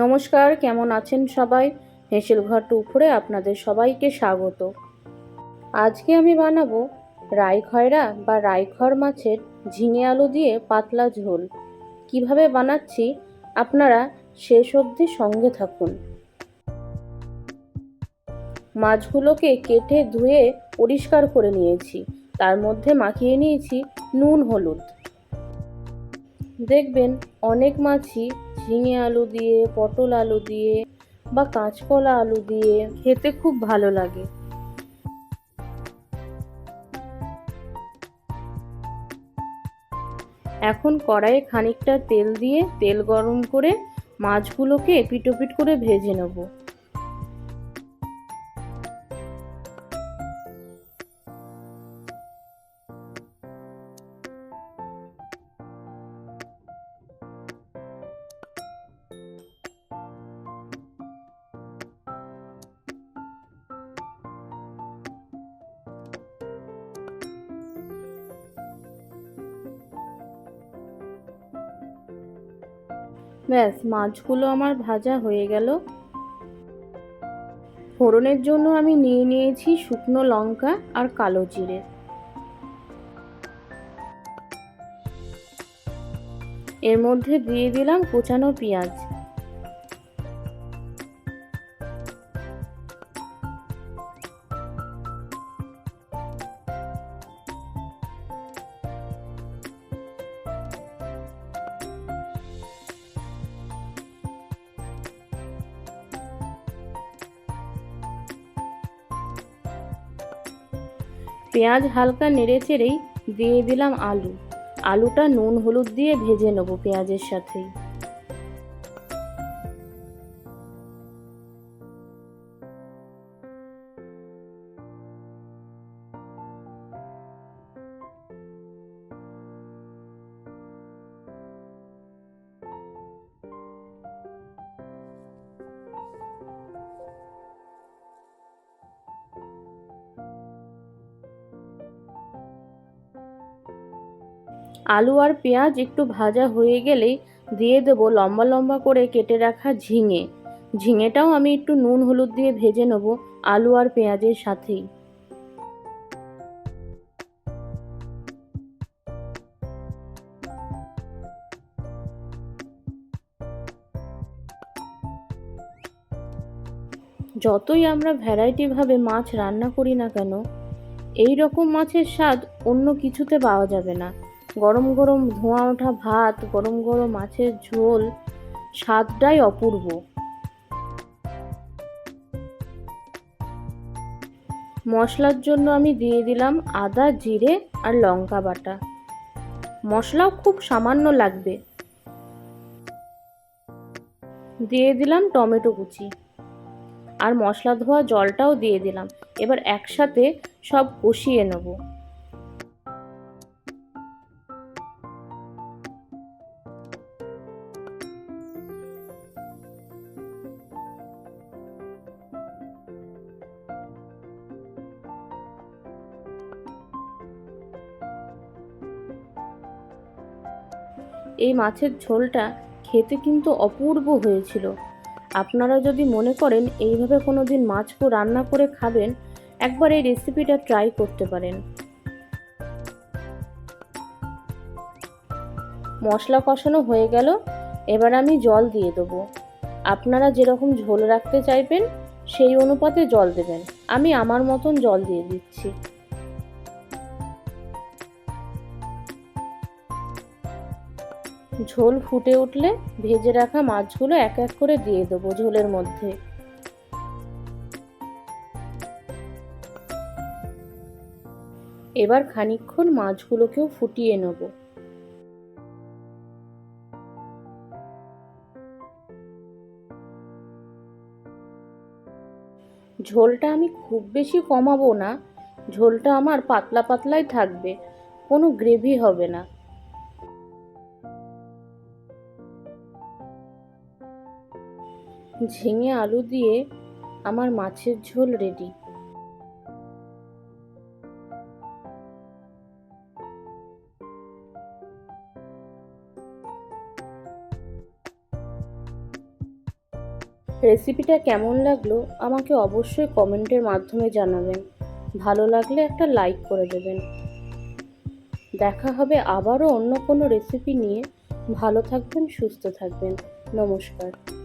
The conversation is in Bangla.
নমস্কার, কেমন আছেন সবাই? হেসেল ঘর টুকরে আপনাদের সবাইকে স্বাগত। আজকে আমি বানাবো রাই খয়রা বা রাইখর মাছের ঝিঙে আলু দিয়ে পাতলা ঝোল। কীভাবে বানাচ্ছি আপনারা শেষ অবধি সঙ্গে থাকুন। মাছগুলোকে কেটে ধুয়ে পরিষ্কার করে নিয়েছি। তার মধ্যে মাখিয়ে নিয়েছি নুন, হলুদ। দেখবেন অনেক মাছই ঝিঙে আলু দিয়ে, পটল আলু দিয়ে বা কাঁচকলা আলু দিয়ে খেতে খুব ভালো লাগে। এখন কড়াইয়ে খানিকটা তেল দিয়ে তেল গরম করে মাছগুলোকে এপিটোপিট করে ভেজে নেব। ব্যাস, মাছগুলো আমার ভাজা হয়ে গেল। ফোড়নের জন্য আমি নিয়ে নিয়েছি শুকনো লঙ্কা আর কালো জিরে। এর মধ্যে দিয়ে দিলাম কোচানো পেঁয়াজ। পেঁয়াজ হালকা নেড়ে চেড়েই দিয়ে দিলাম আলু। আলুটা নুন হলুদ দিয়ে ভেজে নেব পেঁয়াজের সাথেই। আলু আর পেঁয়াজ একটু ভাজা হয়ে গেলেই দিয়ে দেবো লম্বা লম্বা করে কেটে রাখা ঝিঙে। ঝিঙেটাও আমি একটু নুন হলুদ দিয়ে ভেজে নেব আলু আর পেঁয়াজের সাথেই। যতই আমরা ভ্যারাইটিভাবে মাছ রান্না করি না কেন এই রকম মাছের স্বাদ অন্য কিছুতে পাওয়া যাবে না। গরম গরম ধোঁয়া ওঠা ভাত, গরম গরম মাছের ঝোল, স্বাদটাই অপূর্ব। মশলার জন্য আমি দিয়ে দিলাম আদা, জিরে আর লঙ্কা বাটা। মশলাও খুব সামান্য লাগবে। দিয়ে দিলাম টমেটো কুচি। আর মশলা ধোয়া জলটাও দিয়ে দিলাম। এবার একসাথে সব কষিয়ে নেব। এই মাছের ঝোলটা খেতে কিন্তু অপূর্ব হয়েছিল। আপনারা যদি মনে করেন এইভাবে কোনো দিন মাছকে রান্না করে খাবেন, একবার এই রেসিপিটা ট্রাই করতে পারেন। মশলা কষানো হয়ে গেল, এবার আমি জল দিয়ে দেবো। আপনারা যেরকম ঝোল রাখতে চাইবেন, সেই অনুপাতে জল দেবেন। আমি আমার মতন জল দিয়ে দিচ্ছি। ঝোল ফুটে উঠলে ভেজে রাখা মাছগুলো এক এক করে দিয়ে দেবো ঝোলের মধ্যে। এবার খানিকক্ষণ মাছগুলোকেও ফুটিয়ে নেব। ঝোলটা আমি খুব বেশি কমাবো না, ঝোলটা আমার পাতলা পাতলাই থাকবে, কোনো গ্রেভি হবে না। ঝিঙে আলু দিয়ে আমার মাছের ঝোল রেডি রেসিপিটা কেমন লাগল আমাকে অবশ্যই কমেন্টের মাধ্যমে জানাবেন। ভালো লাগলে একটা লাইক করে দেবেন। দেখা হবে আবারও অন্য কোনো রেসিপি নিয়ে। ভালো থাকবেন, সুস্থ থাকবেন। নমস্কার।